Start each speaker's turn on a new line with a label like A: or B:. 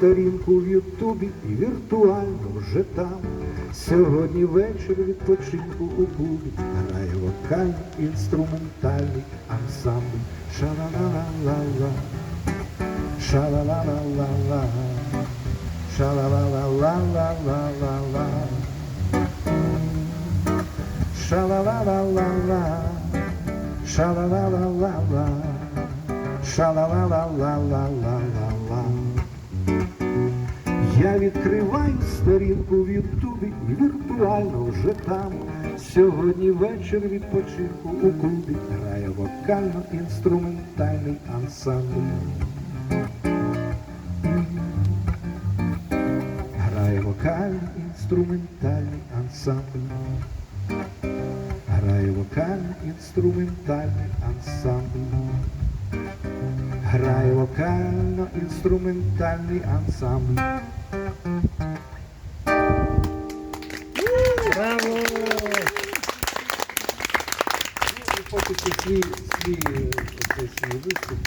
A: сторінку в Ютубі і віртуально вже там. Сьогодні вечір відпочинку у клубі грає вокальний інструментальний ансамбль. Ша-ла-ла-ла-ла-ла, ша-ла-ла-ла-ла-ла, ша-ла-ла-ла-ла-ла-ла-ла. Ша-ла-ла-ла-ла-ла, ша-ла-ла-ла-ла-ла, ша-ла-ла-ла-ла-ла-ла-ла. Я відкриваю сторінку в Ютубі і віртуально вже там. Сьогодні вечір відпочинку у клубі грає вокально-інструментальний ансамбль. Грає вокально-інструментальний ансамбль. Грає вокально-інструментальний ансамбль. Грає вокально-інструментальний ансамбль.
B: Браво!
A: І Хочеться свій, свій, е, свій виступ